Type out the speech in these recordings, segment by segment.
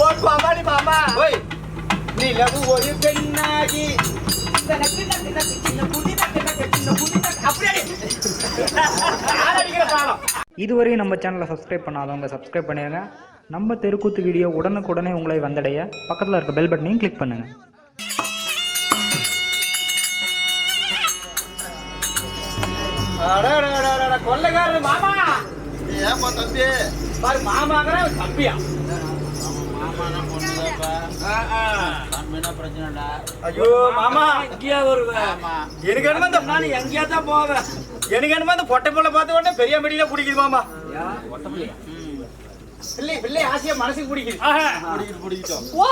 Vote பாமாடி மாமா ஓய் நிலவு ஒரு பெண்ணாகி இதுவரையும் நம்ம சேனலை சப்ஸ்கிரைப் பண்ணாதவங்க சப்ஸ்கிரைப் பண்ணிடுங்க நம்ம தெருக்கூத்து வீடியோ உடனுக்குடனே உங்களை வந்தடைய பக்கத்தில் இருக்க பெல் பட்டனையும் கிளிக் பண்ணுங்கள் அடடடடட, கொள்ளைக்காரர் மாமா. ஏப்பா தம்பி? பாரு மாமாங்கிற தம்பியா? ஐயோ மாமா. வருவேன் ஆமா. எனக்கு என்னமோ இந்த நான் எங்கேயா தான் போவேன். எனக்கு என்னமோ இந்த பொட்டை புள்ள பார்த்த உடனே பெரிய மடியில பிடிக்குது மாமா. பிள்ளை பிள்ளை ஆசையா மனசுக்கு பிடிக்குது. பிடிக்கிட்டு பிடிக்கிட்டோம் வா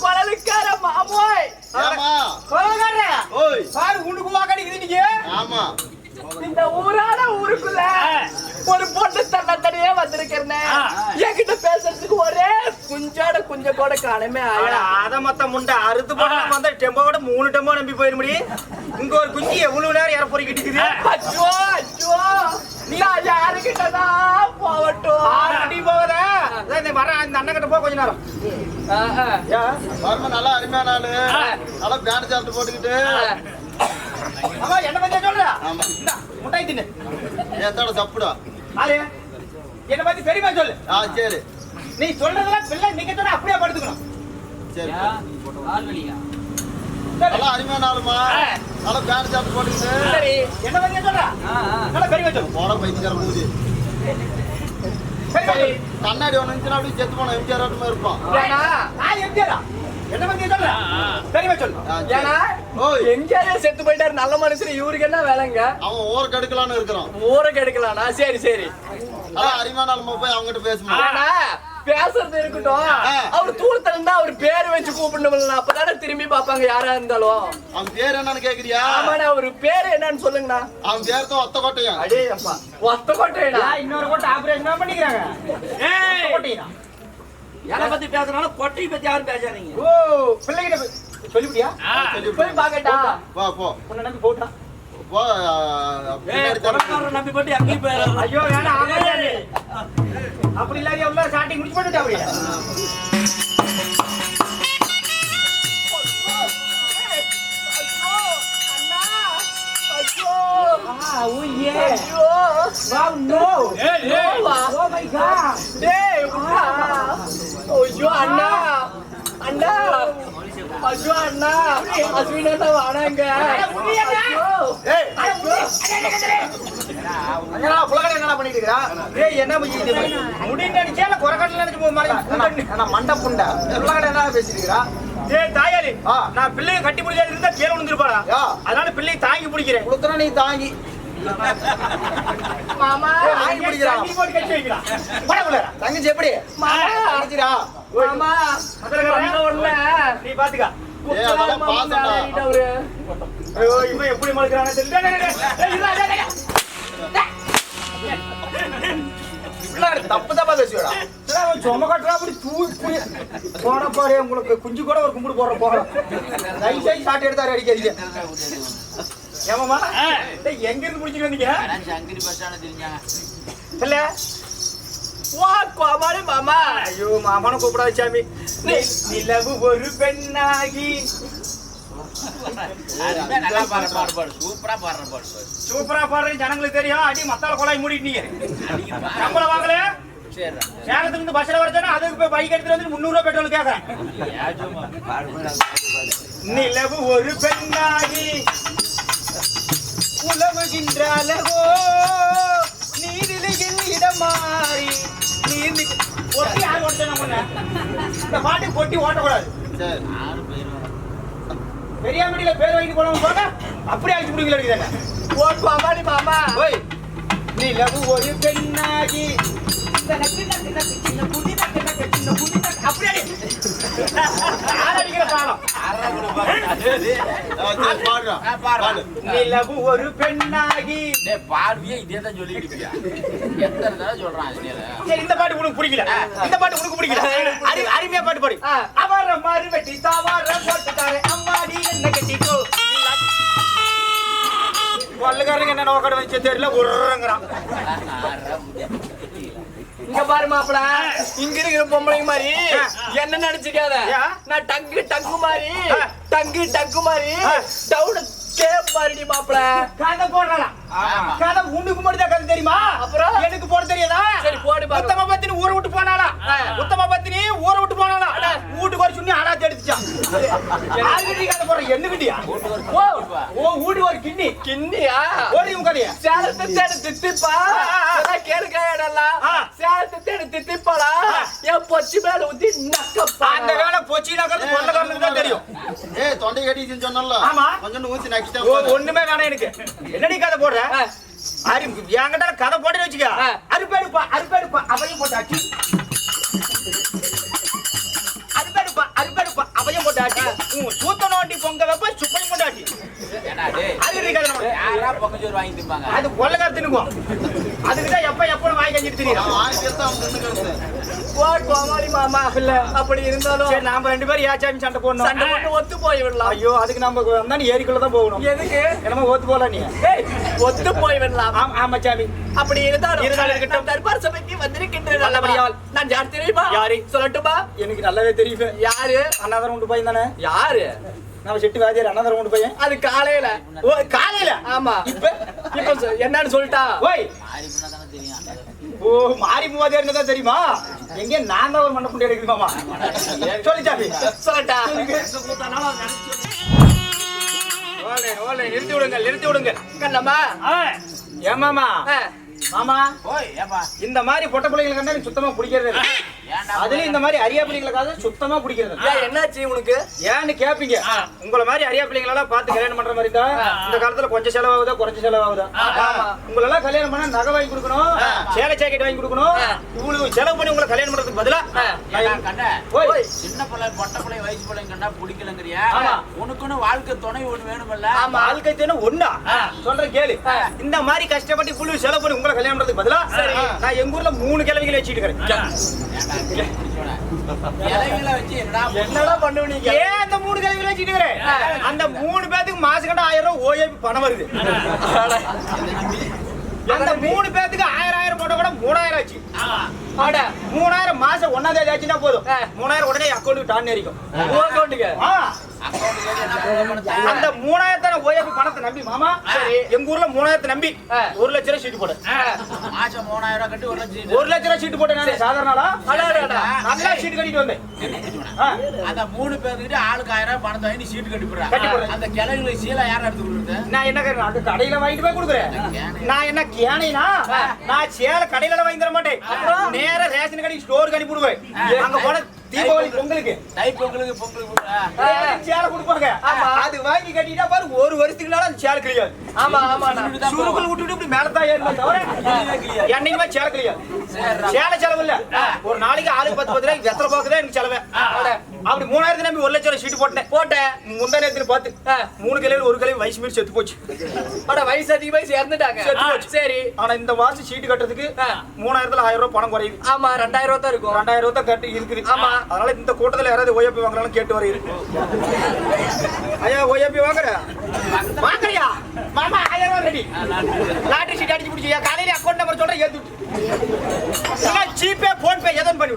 கொலலுக்கார மாமோய். ஏமா கொள்ளைக்காரரே, ஓய். பாரு வாக்கடிக்குது நீங்க. ஆமா. இந்த ஊரான ஊருக்குள்ள ஒரு பொண்ணு தன்னை தனியே வந்திருக்கிறேன் என்கிட்ட பேசுறதுக்கு ஒரே குஞ்சோட குஞ்ச கூட காணமே ஆயா அத மொத்த முண்டை அறுத்து போட்டு வந்தா டெம்போட மூணு டெம்போ நம்பி போயிட முடியும். இங்க ஒரு குஞ்சு எவ்வளவு நேரம் இற பொறிக்கிட்டு இருக்குது அச்சோ அச்சோ. நான் யாருக்கிட்டதான் போகட்டும். அதான் இந்த வர இந்த அண்ணன் கிட்ட போ கொஞ்ச நேரம். நல்லா அருமையான ஆளு. நல்லா பேண்ட் ஷர்ட் போட்டுக்கிட்டு. என்ன பத்தி சொல்ற? ஆமா. இந்தா, முட்டாய் தின்னு. எத்தோட சப்புடா என்ன பத்தி பெரியமா சொல்லு. ஆ சரி. நீ சொல்றதெல்லாம் பிள்ளை நீங்க சொன்னா அப்படியே படுத்துக்கணும். சரி. நல்லா அருமையான ஆளுமா நல்லா போட்டுக்கிட்டு. சரி. என்ன பத்தி சொல்ற. நல்லா பெரியமா சொல்லு. போட பைத்தியக்கார மூதி கண்ணாடி ஒன்று இருந்துச்சுன்னா அப்படியே செத்து போன எம்ஜிஆர் இருப்பான். நான் எம்ஜிஆரா? என்ன பத்தி சொல்ற பெரியமா சொல்லு. ஆ, சரி. ஏன்னா செத்து போயிட்டாரு நல்ல மனுஷன் இவருக்கு என்ன வேலைங்க? அவன் ஓர கெடுக்கலான்னு இருக்கிறான். ஊரை கெடுக்கலாம்னா சரி சரி. நல்லா அருமையான ஆளுமா போய் அவங்ககிட்ட பேசுமா? ஆனா பேசுறது இருக்கட்டும். அவர் தூரத்துல இருந்தா அவர் பேர் வச்சு கூப்பிடணும் அப்பதானே திரும்பி பாப்பாங்க யாரா இருந்தாலும். அவன் பேர் என்னன்னு கேக்குறியா? ஆமாண்ணா அவர் பேர் என்னன்னு சொல்லுங்கண்ணா. அவன் பேர் தான் ஒத்த அடே அப்பா. ஒத்த கோட்டையண்ணா ஏன் இன்னொரு கோட்டை ஆபரேஷன் பண்ணிக்கிறாங்க. ஏய். கோட்டையா பத்தி பேசுறாலும் கொட்டை பத்தி யாரும் பேசாதீங்க. ஓ பிள்ளைகிட்ட போய் சொல்லிவிட்டியா போய் பாக்கட்டா வா போ உன்னை நம்பி போட்டா. போ. நம்பி போட்டு எங்கேயும் போயிடலாம் ஐயோ வேணாம் அப்படி இல்லாத எவ்வளவு ஸ்டார்டிங் முடிச்சு போட்டுட்டா அப்படியே. என்னடா பண்ணிட்டு இருக்கா ஏய் மாதிரி நான் மண்ட புண்டை. புலகடை என்ன தாயாளி ஆ. நான் பிள்ளைய கட்டி பிடிக்காது இருந்தா கீழே விழுந்துருப்பாடா. அதனால பிள்ளையை தாங்கி பிடிக்கிறேன். கொடுத்தனா நீ தாங்கி. மாமா. தங்கச்சி எப்படி? மாமா வந்த உடனே நீ பாத்துக்க. இவன் எப்படி மழுக்கிறானே தெரியல. தப்பு தப்பா பேசுவடா சும கட்டுறா அப்படி தூக்கி புடி. பாரு உங்களுக்கு குஞ்சு கூட ஒரு கும்பிடு போடுற போகலாம் நைஸ் ஆகி ஷாட் எடுத்தாரு அடிக்காதீங்க. ஏமாமா எங்க இருந்து முடிச்சுட்டு வந்தீங்க? சங்கரி பஸ் ஸ்டாண்ட் தெரிஞ்சாங்க. இல்ல வா கோமாளி மாமா ஐயோ மாமான கூப்பிடாத சாமி நிலவு ஒரு பெண்ணாகி. சூப்பரா பாடுற பாடு. சூப்பரா பாடுறது ஜனங்களுக்கு தெரியும். அடி மத்தால குழாய் மூடிட்டீங்க சம்பளம் வாங்கல? சேலத்துல இருந்து பஸ்ல வரச்சோன்னா அதுக்கு போய் பைக் எடுத்துட்டு வந்து முந்நூறு ரூபாய் பெட்ரோல் கேட்கறேன் நிலவு ஒரு பெண்ணாகி. உலவுகின்ற அழகோ. மாறி. நிக்க- ஒட்டி யார் ஓட்டணும்? இந்த பாட்டு கொட்டி ஓட்டக்கூடாது. சரி. பெரியாமடியில பேர் வாங்கிட்டு போனவங்க போனா அப்படியே அழிச்சு பிடிக்கல இருக்குதானே ஓ கோமாளி மாமா ஓய் நிலவு ஒரு பெண்ணாகி நிலவு ஒரு பெண்ணாகி. பாடுவியே இதே தான் சொல்லிட்டு இருக்கியா எத்தனை தடவை சொல்றான் இதுல சரி இந்த பாட்டு உனக்கு பிடிக்கல? இந்த பாட்டு உனக்கு பிடிக்கல? அரு அருமையா பாட்டு பாடு. அவர மாறு வெட்டி அம்மாடி என்ன கட்டிக்கோ? பல்லுக்காரங்க என்ன நோக்கட வச்சு தெரியல உருங்கிறான். இங்க பாரு மாப்பிள இங்க இருக்கிற பொம்பளைங்க மாதிரி என்ன நினைச்சுக்காத? நான் டங்கு டங்கு மாதிரி. டங்கு டங்கு மாதிரி. டவுனு கேப் மாதிரிடி மாப்பிள கதை போடுறா கதை உண்டுக்கு மட்டும் தான் கதை தெரியுமா? அப்புறம்? எனக்கு போட தெரியாதா? சரி, போடு. உத்தம பத்தினி ஊரை விட்டு போனாளா. உத்தம பத்தினி ஊரை விட்டு போனாளா? வீட்டுக்கு வர சொன்னி ஆனா எடுத்துச்சான் யாருக்கிட்ட கதை போடுற என்ன கிட்டியா? ஓ ஓ வீடு ஒரு கிண்ணி. கிண்ணியா? ஓடி உன் கதையா. சேலத்தை தேடி தித்திப்பா. கேளுக்கா இடம்லாம் ஆ. சேலத்தை தேடி தித்திப்பாடா. என் பொச்சி மேல ஊத்தி நக்கப்பா. அந்த வேலை பொச்சினாக்கிறது பொருளக்காரனுக்கு தான் தெரியும். ஏய் தொண்டை கட்டிச்சுன்னு சொன்னல ஆமா. கொஞ்சம் ஊத்தி ஓ, நக்கிட்டேன் ஒண்ணுமே வேணாம் எனக்கு. என்னடி கதை போடுற? ஆ. அரி என்கிட்ட கதை போட்டு வச்சுக்க. அறுப்பேடுப்பா அறுப்பேடுப்பா அவையும் போட்டாச்சு. அறுப்பேடுப்பா அறுப்பேடுப்பா அவையும் போட்டாச்சு. உன் சூத்த நோண்டி பொங்க வைப்ப சுப்பையும் போட்டாச்சு. அது கொள்ளக்கார தின்னுக்கும் அதுக்குதான் எப்ப எப்ப வாங்கி கஞ்சிட்டு தெரியும்? கோமாளி மாமா இல்ல அப்படி இருந்தாலும் சரி நாம ரெண்டு பேரும் ஏச்சாமி சண்டை போடணும். சண்டை போட்டு ஒத்து போய் விடலாம் ஐயோ அதுக்கு நம்ம வந்தா நீ ஏரிக்குள்ள தான் போகணும். எதுக்கு? என்னமோ ஓத்து போல நீ. ஏய், ஒத்து போய் விடலாம் ஆமா ஆமா சாமி அப்படி இருந்தாலும் இருந்தாலும் தர்பார் சபைக்கு வந்திருக்கின்றேன். நல்லபடியால். நான் யார் தெரியுமா? யாரு? சொல்லட்டுமா? எனக்கு நல்லாவே தெரியும் யாரு? அண்ணாதரம் உண்டு பையன் தானே? யாரு? நம்ம செட்டு வாதியார் அண்ணாதரம் உண்டு பையன். அது காலையில. ஓ காலையில? ஆமா. இப்ப? இப்ப என்னன்னு சொல்லிட்டா? ஓய். ஓ மாறி மூவாதியார் தான் தெரியுமா? எங்க நான் தான் ஒரு மண்ண புண்டி எடுக்குது மாமா சொல்லி சாமி. சொல்லட்டா? ஓலை ஓலை நிறுத்தி விடுங்க நிறுத்தி விடுங்க கண்ணம்மா ஏமாமா மாமா. ஓய் ஏப்பா. இந்த மாதிரி பொட்ட பிள்ளைங்களை கண்டா எனக்கு சுத்தமா பிடிக்கிறது இல்ல. அதுலயும் இந்த மாதிரி அரியா பிள்ளைங்களுக்காக சுத்தமா பிடிக்கிறது. என்னாச்சு உனக்கு? ஏன்னு கேப்பீங்க. உங்கள மாதிரி அரியா பிள்ளைங்களெல்லாம் பார்த்து கல்யாணம் பண்ற மாதிரி தான் இந்த காலத்துல கொஞ்சம் செலவாகுதா குறைஞ்ச செலவாகுதா? ஆமா. உங்களெல்லாம் கல்யாணம் பண்ணா நகை வாங்கி கொடுக்கணும் சேலை ஜாக்கெட் வாங்கி கொடுக்கணும் இவ்வளவு செலவு பண்ணி உங்களை கல்யாணம் பண்றதுக்கு பதிலா? சின்ன பிள்ளை பொட்டை பிள்ளை வயசு பிள்ளைங்க கண்டா பிடிக்கலங்கிறியா. உனக்குன்னு வாழ்க்கை துணை ஒண்ணு வேணுமில்ல? ஆமா வாழ்க்கை தேன ஒண்ணா? சொல்றேன் கேளு. இந்த மாதிரி கஷ்டப்பட்டு இவ்வளவு செலவு பண்ணி உங்களை கல்யாணம் பண்றதுக்கு பதிலா? நான் எங்க ஊர்ல மூணு கிழமைகளை வச்சுட்டு இருக்கிறேன். என்னடா ஏன் அந்த மூணு கிழமைகளை வச்சுட்டு இருக்கிறேன் அந்த மூணு பேத்துக்கு மாசம் ஆயிரம் ரூபாய் ஓஏபி பணம் வருது. அந்த மூணு பேத்துக்கு ஆயிரம் ஆயிரம் போட்ட கூட மூணாயிரம் ஆச்சு. ஆட மூணாயிரம் மாசம் ஒன்னாம் தேதி ஆச்சுன்னா போதும். மூணாயிரம் உடனே அக்கௌண்ட்டுக்கு டான் உன் அக்கௌண்ட்டுக்கு ஆ, அக்கௌண்ட் கேட்டு என்ன போக பணத்தை அந்த மூணாயிரத்தை ஓஏபி பணத்தை நம்பி மாமா. எங்க ஊர்ல மூணாயிரத்தை நம்பி. ஒரு லட்ச ரூபாய் சீட்டு போடு. மாசம் மூணாயிரம் ரூபாய் கட்டி ஒரு லட்சம் ஒரு லட்ச ரூபாய் சீட்டு போட்டேன் சாதாரண. நல்லா சீட்டு கட்டிட்டு வந்தேன். அந்த மூணு பேர்கிட்ட ஆளுக்கு ஆயிரம் ரூபாய் பணத்தை வாங்கி சீட்டு கட்டி போடுறேன். அந்த கிளைகளுக்கு சீலை யாரும் எடுத்து கொடுக்குறது? நான் என்ன? அது கடையில வாங்கிட்டு போய் கொடுக்குறேன். நான் என்ன கேனைனா? நான் சேலை கடையில வாங்கி தர மாட்டேன். நேர ரேஷன் கடைக்கு ஸ்டோருக்கு அனுப்பி விடுவேன் அங்க போன தீபாவளி பொங்கலுக்கு. தை பொங்கலுக்கு பொங்கலுக்கு. சேலை கொடுப்பாங்க. ஆமா. அது வாங்கி கட்டிட்டா பாரு ஒரு வருஷத்துக்கு மேல அந்த சேலை கிளியாது ஆமா ஆமாண்ணா. சுருக்குள் விட்டுட்டு இப்படி மேல தான் ஏறுமே தவிர என்னைக்குமே சேலை கிளியாது சேலை செலவு இல்ல. ஒரு நாளைக்கு ஆளுக்கு பத்து பத்து ரூபாய்க்கு வெத்தலை பாக்குதான் எனக்கு செலவு. அப்படி மூணாயிரத்தி நம்பி ஒரு லட்சம் ரூபாய் சீட்டு போட்டேன். போட்டேன். முந்தா நேரத்துல பார்த்து. மூணு கிளையில ஒரு கிளை வயசு மீறி செத்து போச்சு. அட வயசு சேர்ந்துட்டாங்க செத்து போச்சு. சரி. ஆனா இந்த மாசம் சீட்டு கட்டுறதுக்கு. மூணாயிரத்துல ஆயிரம் ரூபாய் பணம் குறையுது. ஆமா ரெண்டாயிரம் ரூபா தான் இருக்கும். ரெண்டாயிரம் ரூபாய் கட்டு இருக்குது. ஆமா. அதனால இந்த கூட்டத்துல யாராவது ஓஏபி வாங்குறாலும் கேட்டு வரையுது ஐயா ஓஏபி வாங்குற? வாங்குறியா? மாமா ஆயிரம் ரூபாய் ரெடி. லாட்டரி சீட் அடிச்சு பிடிச்சியா காலையில அக்கௌண்ட் நம்பர் சொல்றேன் ஏத்து விட்டு. ஜிபே போன் பே எதுவும் பண்ணி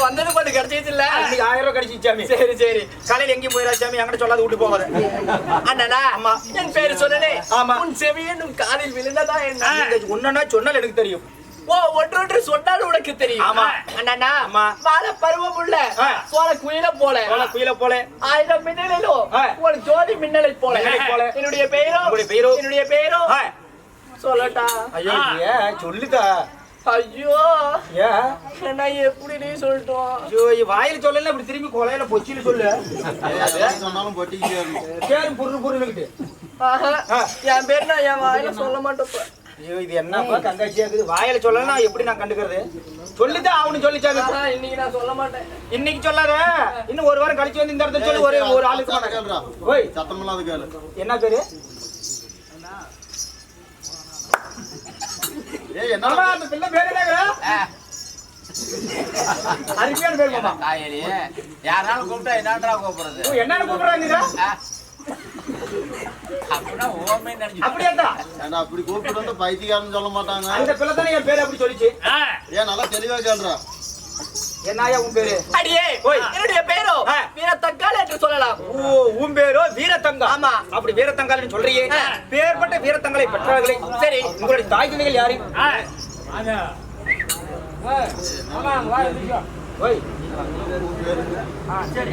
வந்தது கொஞ்சம் கிடைச்சிச்சு இல்ல? ஆயிரம் ரூபாய் கிடைச்சி சாமி. சரி சரி. காலையில எங்கேயும் போயிடா சாமி. என்கிட்ட சொல்லாத விட்டு போகாத. அண்ணனா ஆமா. என் பேரு சொல்லலே ஆமா. உன் செவியன் உன் காதில் விழுந்ததா என்ன? ஒன்னா சொன்னால் எனக்கு தெரியும். ஒன்றொன்று சொன்னால் உனக்கு தெரியும் ஆமா. அண்ணனா ஆமா. வாழ பருவம் உள்ள. சோழ குயில போல போல குயில போல ஆயிரம் மின்னலிலோ. ஒரு ஜோதி மின்னலை போல. என்னுடைய பெயரோ? என்னுடைய பெயரோ. சொல்லட்டா ஐயோ சொல்லுதா ஐயோ ஏன் நான் எப்படி நீ சொல்லட்டும் ஐயோ வாயில சொல்லல இப்படி திரும்பி கொலையில பொச்சில சொல்லு சொன்னாலும் பொருள் ஆஹா. ஆ. என் பேர் நான் என் வாயில சொல்ல மாட்டேப்ப ஐயோ இது என்னப்பா கங்காச்சியா இருக்குது? வாயில சொல்லல நான் எப்படி நான் கண்டுக்கிறது? சொல்லிதான் அவனு சொல்லிச்சாங்க. இன்னைக்கு நான் சொல்ல மாட்டேன். இன்னைக்கு சொல்லாத. இன்னும் ஒரு வாரம் கழிச்சு வந்து இந்த இடத்துல சொல்லி. ஒரு ஒரு ஆளுக்கு. ஓய். கேளு. என்ன பேரு? ஏய் என்ன மாமா அந்த பிள்ளை பேரு என்னங்க அருமையான பேர் மாமா. காயலி யாராலும் கூப்பிட்டா என்னன்றா கூப்பிடுறது? என்னன்னு கூப்பிடுறாங்க அப்படி கூப்பிட்டு வந்து பைத்தியக்காரன்னு சொல்ல மாட்டாங்க? அந்த பிள்ளை தானே என் பேர் அப்படி சொல்லிச்சு. ஆ, ஏன் நல்லா தெளிவா கேள்றா என்னாயா உன் பேரு? அடியே. என்னுடைய பேரோ? ஆ. வீர தக்கால் என்று சொல்லலாம். ஓ உன் பேரோ? வீரத்தங்கா? ஆமா. அப்படி வீரத்தங்கால்னு சொல்றியே. பேர்பட்ட வீரத்தங்களை பெற்றவர்களை. சரி. உங்களுடைய தாய் தந்தைகள் யாரு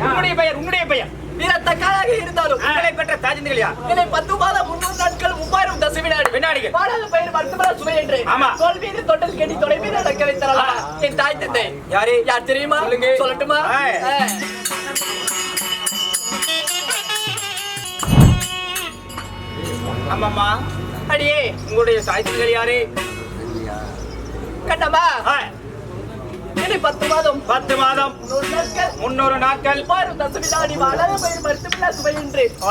உன்னுடைய பெயர் உன்னுடைய பெயர். வீர தக்காலாக இருந்தாலும் உங்களை பெற்ற தாய் தந்தைகள் யார் என்னை பத்து மாதம் முன்னூறு நாட்கள் மூவாயிரம் தசை வினாடி வினாடிகள். பாடாத பயிர் மருத்துவ சுவை என்று. ஆமா. தோல் மீது தொட்டல் கட்டி தொலை மீது நடக்க வைத்தரலாம் என் தாய் தந்தை. யாரு? யார் தெரியுமா? சொல்லுங்க. சொல்லட்டுமா. ஆமாம்மா. அடியே உங்களுடைய தாய் தந்தைகள் யாரு? கண்ணம்மா. என்னை பத்து மாதம். பத்து மாதம். முன்னூறு நாட்கள்.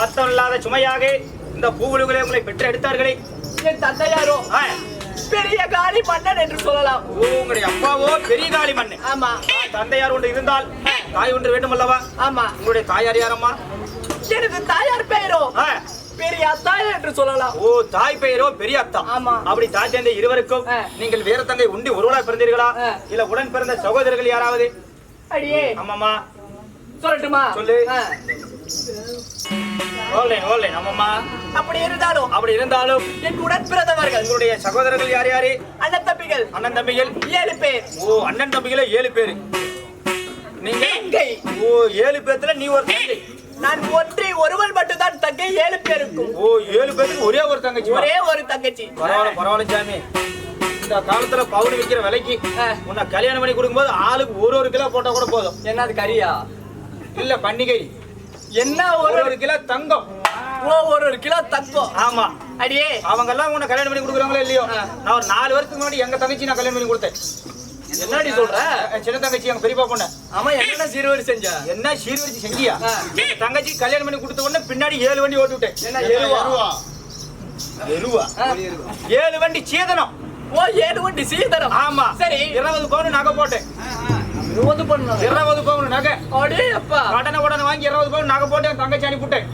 அர்த்தம் இல்லாத சுமையாக இந்த பூவுலுகளை உங்களை பெற்று எடுத்தார்களே என் தந்தையாரோ பெரிய காளி மன்னன் என்று சொல்லலாம். ஓ, உங்களுடைய அப்பாவோ பெரிய காளி மண்ணு ஆமா. தந்தையார் ஒன்று இருந்தால் தாய் ஒன்று வேண்டும் அல்லவா ஆமா. உங்களுடைய தாயார் யாரம்மா? எனது தாயார் பெயரோ? பெரிய அத்தாய் என்று சொல்லலாம். ஓ தாய் பெயரோ பெரிய அத்தா. ஆமா. அப்படி தாய் தந்தை இருவருக்கும். நீங்கள் வேற தங்கை உண்டி ஒருவரா பிறந்தீர்களா. இல்ல உடன் பிறந்த சகோதரர்கள் யாராவது? அடியே. ஆமாம்மா சொல்லட்டுமா? சொல்லு. அப்படி இருந்தாலும். அப்படி இருந்தாலும். என் உடன் பிறந்தவர்கள். உங்களுடைய சகோதரர்கள் யார் யாரு? அண்ணன் தம்பிகள். அண்ணன் தம்பிகள்? ஏழு பேர். ஓ அண்ணன் தம்பிகளே ஏழு பேரு. நீங்க? ஓ ஏழு பேத்துல நீ ஒரு தங்கை. நான் ஒன்றி ஒருவன் மட்டும்தான் தங்கை ஏழு பேருக்கும். ஓ ஏழு பேருக்கு ஒரே ஒரு தங்கச்சி. ஒரே ஒரு தங்கச்சி. பரவாயில்ல பரவாயில்ல சாமி. இந்த காலத்துல பவுன் விற்கிற விலைக்கு. உன்னை கல்யாணம் பண்ணி கொடுக்கும்போது ஆளுக்கு ஒரு ஒரு கிலோ போட்டா கூட போதும். என்னது கரியா இல்ல பண்டிகை என்ன ஒரு ஒரு கிலோ தங்கம். ஓ ஒரு ஒரு கிலோ தங்கம். ஆமா. அடியே. அவங்க எல்லாம் உன்னை கல்யாணம் பண்ணி கொடுக்குறாங்களோ இல்லையோ. நான் ஒரு நாலு வருஷத்துக்கு முன்னாடி எங்க தங்கச்சி நான் கல்யாணம் பண்ணி கொடுத்தேன். என்னடி சொல்ற? என் சின்ன தங்கச்சி எங்க பெரியப்பா பொண்ணு. ஆமா என்னென்ன சிறுவரி செஞ்ச? என்ன சீர்வரிச்சு செஞ்சியா? தங்கச்சி கல்யாணம் பண்ணி கொடுத்த உடனே பின்னாடி ஏழு வண்டி ஓட்டு விட்டேன். என்ன எருவா? எருவா. ஏழு வண்டி சீதனம். ஓ ஏழு வண்டி சீதரம் ஆமா. சரி. இருபது பவுன் நகை போட்டேன். இருபது பண்ணு இருபது பவுன் நகை. அடே அப்பா கடனை உடனே வாங்கி இருபது பவுன் நகை போட்டு என் தங்கச்சி அனுப்பிவிட்டேன்.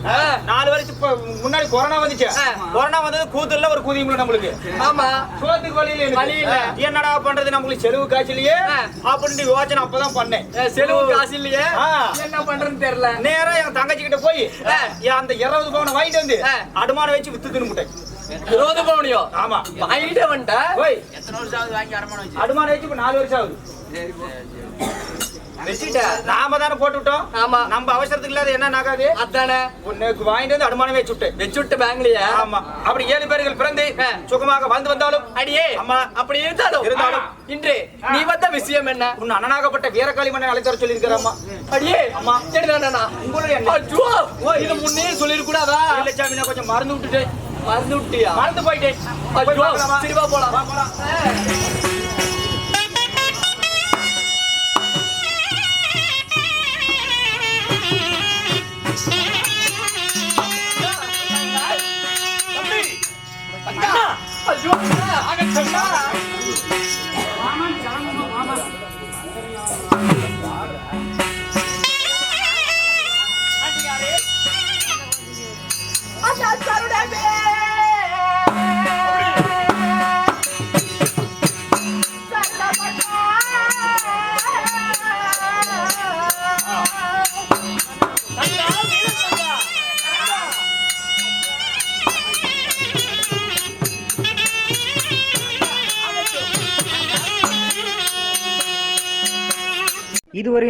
நாலு இப்ப முன்னாடி கொரோனா வந்துச்சு. கொரோனா வந்தது கூத்துல ஒரு கூதியும் நம்மளுக்கு. ஆமா. சோத்துக்கு வழியில. வழி இல்ல. என்னடா பண்றது நம்மளுக்கு? செலவு காசு இல்லையே. யோசனை அப்பதான் பண்ணேன். செலவு காசு இல்லையே. என்ன பண்றதுன்னு தெரியல. நேரா என் தங்கச்சி கிட்ட போய் அந்த இருபது பவுனை வாங்கிட்டு வந்து ஆ. அடமான வச்சு வித்து தின்னுட்டேன் இருபது பவுனியோ? ஆமா. வாங்கிட்டே வந்துட்ட? போய் எத்தனை வருஷம் ஆகுது வாங்கி அரமணம் வச்சு? அடமான வச்சு இப்ப நாலு வருஷம் ஆகுது. நாம தானே போட்டு விட்டோம் ஆமா. நம்ம அவசரத்துக்கு இல்லாத என்ன ஆகாது அதானே. உன்னுக்கு வாங்கிட்டு வந்து அடமானம் வச்சு விட்டேன் வச்சுட்டு பேங்க்லயா? ஆமா. அப்படி ஏழு பேர்கள் பிறந்து. சுகமாக வந்து வந்தாலும் அடியே அம்மா. அப்படி இருந்தாலும். இருந்தாலும். இன்று நீ வந்த விஷயம் என்ன? உன் அண்ணனாகப்பட்ட வீரகாளி மன்னன் அழைத்து வர சொல்லியிருக்கிறாம்மா அடியே அம்மா. என்னடா உங்களுடைய இது முன்னே சொல்லிருக்கூடாதா இல்ல சாமி கொஞ்சம் மறந்து விட்டுட்டேன். மறந்து விட்டியா? மறந்து போயிட்டேன்? சரி வா போலாம். போலாம்.